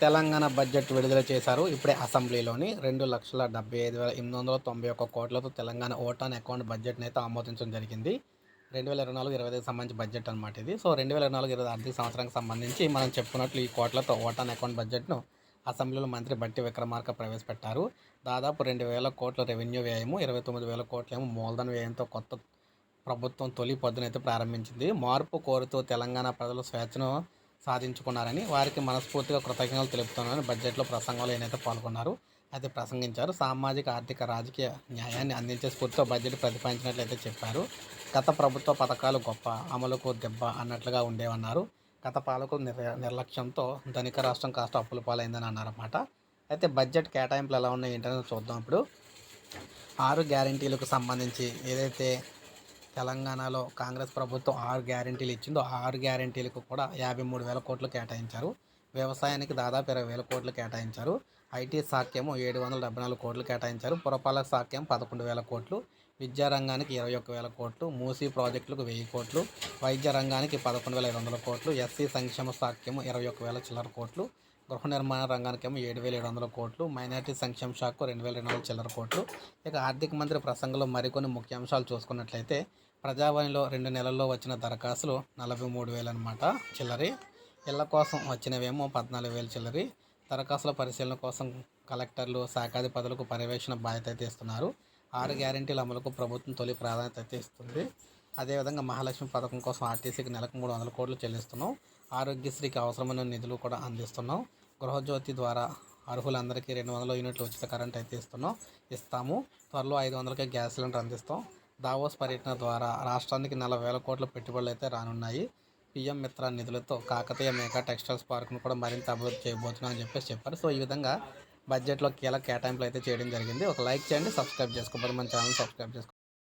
Telangana budget విడుదల చేశారు. ఇప్పుడే అసెంబ్లీలోని రెండు లక్షల డెబ్బై ఐదు వేల ఎనిమిది వందల తొంభై ఒక్క కోట్లతో తెలంగాణ ఓటాన్ అకౌంట్ బడ్జెట్ని అయితే ఆమోదించడం జరిగింది. రెండు వేల ఇరవై నాలుగు ఇరవై ఐదుకి సంబంధించి బడ్జెట్ అనమాట ఇది. సో రెండు వేల ఇరవై నాలుగు ఇరవై ఆర్థిక సంవత్సరానికి సంబంధించి మనం చెప్పుకున్నట్లు ఈ కోట్లతో ఓటాన్ అకౌంట్ బడ్జెట్ను అసెంబ్లీలో మంత్రి బట్టి విక్రమార్క ప్రవేశపెట్టారు. దాదాపు రెండు వేల కోట్ల రెవెన్యూ వ్యయము ఇరవై తొమ్మిది వేల కోట్లేమో మూలధన వ్యయంతో కొత్త ప్రభుత్వం తొలి పొద్దునైతే ప్రారంభించింది. మార్పు కోరుతూ తెలంగాణ ప్రజలు స్వేచ్ఛను సాధించుకున్నారని వారికి మనస్ఫూర్తిగా కృతజ్ఞతలు తెలుపుతున్నారని బడ్జెట్లో ప్రసంగంలో ఈయనైతే పాల్గొన్నారు. అయితే ప్రసంగించారు. సామాజిక ఆర్థిక రాజకీయ న్యాయాన్ని అందించే స్ఫూర్తితో బడ్జెట్ ప్రతిపాదించినట్లయితే చెప్పారు. గత ప్రభుత్వ పథకాలు గొప్ప అమలుకు దెబ్బ అన్నట్లుగా ఉండేవన్నారు. గత పాలకుల నిర్ నిర్లక్ష్యంతో ధనిక రాష్ట్రం కాస్త అప్పుల పాలైందని అన్నారన్నమాట. అయితే బడ్జెట్ కేటాయింపులు ఎలా ఉన్నాయి ఏంటనేది చూద్దాం ఇప్పుడు. ఆరు గ్యారంటీలకు సంబంధించి ఏదైతే తెలంగాణలో కాంగ్రెస్ ప్రభుత్వం ఆరు గ్యారంటీలు ఇచ్చిందో ఆరు గ్యారంటీలకు కూడా యాభై మూడు వేల కోట్లు కేటాయించారు. వ్యవసాయానికి దాదాపు ఇరవై వేల కోట్లు కేటాయించారు. ఐటీ సాఖ్యము ఏడు వందల డెబ్బై నాలుగు కోట్లు కేటాయించారు. పురపాలక సాఖ్యం పదకొండు వేల కోట్లు. విద్యా రంగానికి ఇరవై ఒక్క వేల కోట్లు. మూసీ ప్రాజెక్టులకు వెయ్యి కోట్లు. వైద్య రంగానికి పదకొండు వేల ఐదు వందల కోట్లు. ఎస్సీ సంక్షేమ సాఖ్యము ఇరవై ఒక్క వేల చిల్లర కోట్లు. గృహ నిర్మాణ రంగానికేమో ఏడు వేల ఏడు వందల కోట్లు. మైనార్టీ సంక్షేమ శాఖకు రెండు వేల రెండు వందల చిల్లర కోట్లు. ఇక ఆర్థిక మంత్రి ప్రసంగంలో మరికొన్ని ముఖ్యాంశాలు చూసుకున్నట్లయితే ప్రజావాణిలో రెండు నెలల్లో వచ్చిన దరఖాస్తులు నలభై మూడు వేలు అనమాట చిల్లరి. ఇళ్ళ కోసం వచ్చినవేమో పద్నాలుగు వేలు చిల్లరి. దరఖాస్తుల పరిశీలన కోసం కలెక్టర్లు శాఖాధిపతులకు పర్యవేక్షణ బాధ్యత అయితే ఇస్తున్నారు. ఆరు గ్యారెంటీల అమలుకు ప్రభుత్వం తొలి ప్రాధాన్యత అయితే ఇస్తుంది. అదేవిధంగా మహాలక్ష్మి పథకం కోసం ఆర్టీసీకి నెలకు మూడు వందల కోట్లు చెల్లిస్తున్నాం. ఆరోగ్యశ్రీకి అవసరమైన నిధులు కూడా అందిస్తున్నాం. గృహజ్యోతి ద్వారా అర్హులందరికీ రెండు వందల యూనిట్లు ఉచిత కరెంట్ అయితే ఇస్తున్నాం. ఇస్తాము. త్వరలో ఐదు వందలకే గ్యాస్ సిలిండర్ అందిస్తాం. దావోస్ పర్యటన ద్వారా రాష్ట్రానికి నలభై వేల కోట్ల పెట్టుబడులు అయితే రానున్నాయి. పిఎం మిత్ర నిధులతో కాకతీయ మేఘా టెక్స్టైల్స్ పార్క్ను కూడా మరింత అభివృద్ధి చేయబోతున్నామని చెప్పేసి చెప్పారు. సో ఈ విధంగా బడ్జెట్లో కీలక కేటాయింపులు అయితే చేయడం జరిగింది. ఒక లైక్ చేయండి సబ్స్క్రైబ్ చేసుకోవాలి మన ఛానల్ సబ్స్క్రైబ్ చేసుకోండి.